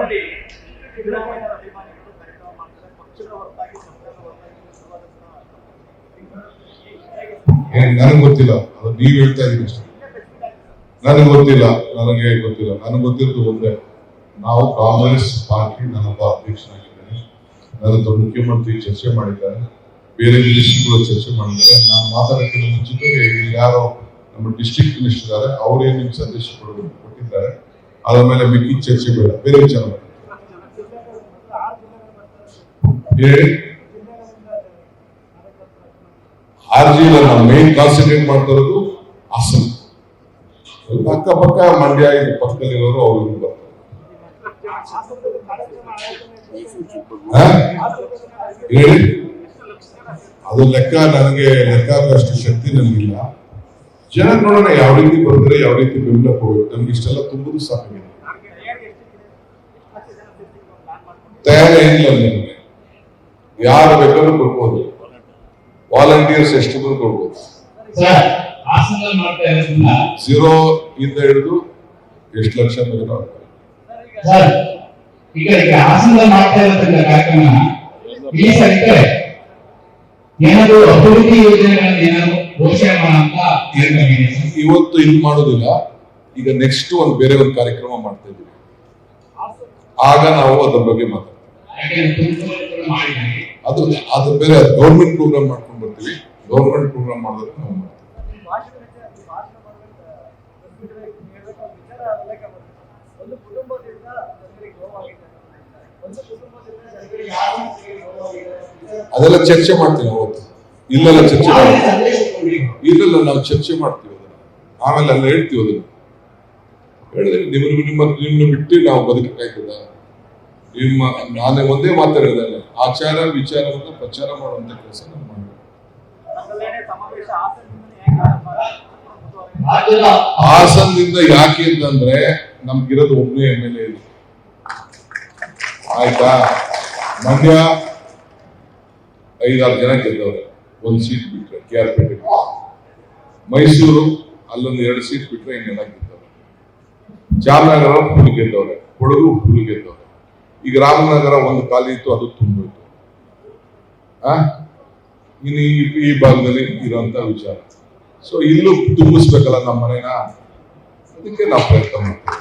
ಕ್ಷೇತ್ರದಲ್ಲಿ ನನಗೆ ಗೊತ್ತಿಲ್ಲ. ಅದು ನೀವ್ ಹೇಳ್ತಾ ಇದೀವಿ ನನಗೆ ಗೊತ್ತಿಲ್ಲ. ನನಗೆ ಗೊತ್ತಿಲ್ಲ. ನನಗೆ ಗೊತ್ತಿರೋದು ಒಂದೇ. ನಾವು ಕಾಂಗ್ರೆಸ್ ಪಾರ್ಟಿ ನನ್ನೊಬ್ಬ ಅಧ್ಯಕ್ಷನಾಗಿದ್ದೇನೆ ನನ್ನ ಮುಖ್ಯಮಂತ್ರಿ ಚರ್ಚೆ ಮಾಡಿದ್ದಾರೆ. ಬೇರೆ ಮಿನಿಸ್ಟ್ರಿಗಳು ಚರ್ಚೆ ಮಾಡಿದ್ದಾರೆ. ನಾನು ಮಾತಾಡೋಕ್ಕಿಂತ ಮುಂಚಿತವಾಗಿ ಇಲ್ಲಿ ಯಾರೋ ನಮ್ಮ ಡಿಸ್ಟ್ರಿಕ್ಟ್ ಮಿನಿಸ್ಟರ್ ಇದ್ದಾರೆ. ಅವ್ರು ನಿಮ್ಗೆ ಸಂದೇಶ ಕೊಡಬೇಕು ಕೊಟ್ಟಿದ್ದಾರೆ. ಅದ್ರ ಮೇಲೆ ಮಿಕ್ಕಿ ಚರ್ಚೆ ಬೇಡ ಬೇರೆ ವಿಚಾರ ಹೇಳಿ. ಆರ್ ಜಿ ನಾವು ಮೇನ್ ಕಾನ್ಸಂಟ್ರೇಟ್ ಮಾಡ್ತಾ ಇರೋದು ಪಕ್ಕ ಅಕ್ಕಪಕ್ಕ ಮಂಡ್ಯ ಇದು ಪಕ್ಕದಲ್ಲಿ ಅವರು ಇವ್ರು ಬರ್ತಾರೆ. ಹೇಳಿ. ಅದು ಲೆಕ್ಕ, ನನಗೆ ಲೆಕ್ಕ ಹಾಕುವಷ್ಟು ಶಕ್ತಿ ನನಗಿಲ್ಲ. ಜನ ನೋಡೋಣ ಯಾವ ರೀತಿ ಬರ್ತಾರೆ ಯಾವ ರೀತಿ ಬೆಂಬಲ ಕೊಡ್ಬೇಕು ನಮ್ಗೆ ಇಷ್ಟೆಲ್ಲ ತುಂಬುದು ಸಾಕಾಗಿದೆ. ತಯಾರಿ ಏನಿಲ್ಲ ನಿಮಗೆ. ಯಾರು ಬೇಕಾದ್ರೂ ಕೊಡ್ಬೋದು. ವಾಲಂಟಿಯರ್ಸ್ ಎಷ್ಟು ಬಂದು ಕೊಡ್ಬೋದು. ಝೀರೋ ಇಂದ ಹಿಡಿದು ಎಷ್ಟು ಲಕ್ಷ. ಸರ್ ಈಗ ಈಗ ಹಾಸನದಲ್ಲಿ ಮಾಡ್ತಾ ಇರೋದ್ರಿಂದ ಕಾರ್ಯಕ್ರಮ ಈ ಸರ್ಕಾರ ಏನಾದ್ರು ಅಭಿವೃದ್ಧಿ ಯೋಜನೆಗಳನ್ನ ಏನಾದ್ರು ಘೋಷಣೆ ಮಾಡೋಣ ಇವತ್ತು ಇಲ್ಲಿ ಮಾಡೋದಿಲ್ಲ. ಈಗ ನೆಕ್ಸ್ಟ್ ಒಂದು ಬೇರೆ ಒಂದು ಕಾರ್ಯಕ್ರಮ ಮಾಡ್ತಾ ಇದ್ದೀವಿ. ಆಗ ನಾವು ಅದ್ರ ಬಗ್ಗೆ ಮಾತಾಡ್ತೀವಿ. ಅದು ಅದು ಬೇರೆ ಗೌರ್ಮೆಂಟ್ ಪ್ರೋಗ್ರಾಮ್ ಮಾಡ್ಕೊಂಡು ಬರ್ತೀವಿ. ಗೌರ್ಮೆಂಟ್ ಪ್ರೋಗ್ರಾಮ್ ಮಾಡಿದ್ರೆ ನಾವು ಮಾಡ್ತೀವಿ. ಅದೆಲ್ಲ ಚರ್ಚೆ ಮಾಡ್ತೀವಿ ಅವತ್ತು. ಇಲ್ಲೆಲ್ಲ ಚರ್ಚೆ ಕೊಡ್ಬೇಕು? ಇಲ್ಲೆಲ್ಲ ನಾವು ಚರ್ಚೆ ಮಾಡ್ತೀವಿ ಅದನ್ನ. ಆಮೇಲೆ ಅಲ್ಲ ಹೇಳ್ತೀವಿ ಅದನ್ನ. ಹೇಳಿದ್ರೆ ನಿಮ್ಮ ನಿಮ್ಮ ನಿಮ್ಮನ್ನು ಬಿಟ್ಟು ನಾವು ಬದುಕಕ್ಕಾಯ್ತದ ನಿಮ್ಮ, ನಾನು ಒಂದೇ ಮಾತಾಡೋದಲ್ಲ ಆಚಾರ ವಿಚಾರವನ್ನು ಪ್ರಚಾರ ಮಾಡುವಂತ ಕೆಲಸ ನಾವು ಮಾಡಬೇಕು. ಹಾಸನದಿಂದ ಯಾಕೆ ಅಂತಂದ್ರೆ ನಮ್ಗಿರೋದು ಒಬ್ಬನೇ ಎಂ ಎಲ್ ಎ ಇದೆ. ಆಯ್ತಾ? ಮಂಡ್ಯ ಐದಾರು ಜನ ಗೆದ್ದವ್ರೆ. ಒಂದು ಸೀಟ್ ಬಿಟ್ರೆ, ಕೆ ಆರ್ ಪೇಟೆ ಮೈಸೂರು ಅಲ್ಲೊಂದು ಎರಡು ಸೀಟ್ ಬಿಟ್ಟರೆ ಇನ್ನೆಲ್ಲ ಗೆದ್ದವ್ರೆ. ಜಾಮನಗರ ಫುಲ್ ಗೆದ್ದವ್ರೆ, ಕೊಡಗು ಫುಲ್ ಗೆದ್ದವ್ರೆ. ಈಗ ರಾಮನಗರ ಒಂದು ಖಾಲಿ ಇತ್ತು, ಅದು ತುಂಬೋಯ್ತು ಆ? ಇನ್ನು ಈ ಈ ಭಾಗದಲ್ಲಿ ಇರುವಂತ ವಿಚಾರ. ಸೊ ಇಲ್ಲೂ ತುಂಬಿಸ್ಬೇಕಲ್ಲ ನಮ್ಮ ಮನೇನ ಅದಕ್ಕೆ ನಾವು ಪ್ರಯತ್ನ ಮಾಡ್ತೀವಿ.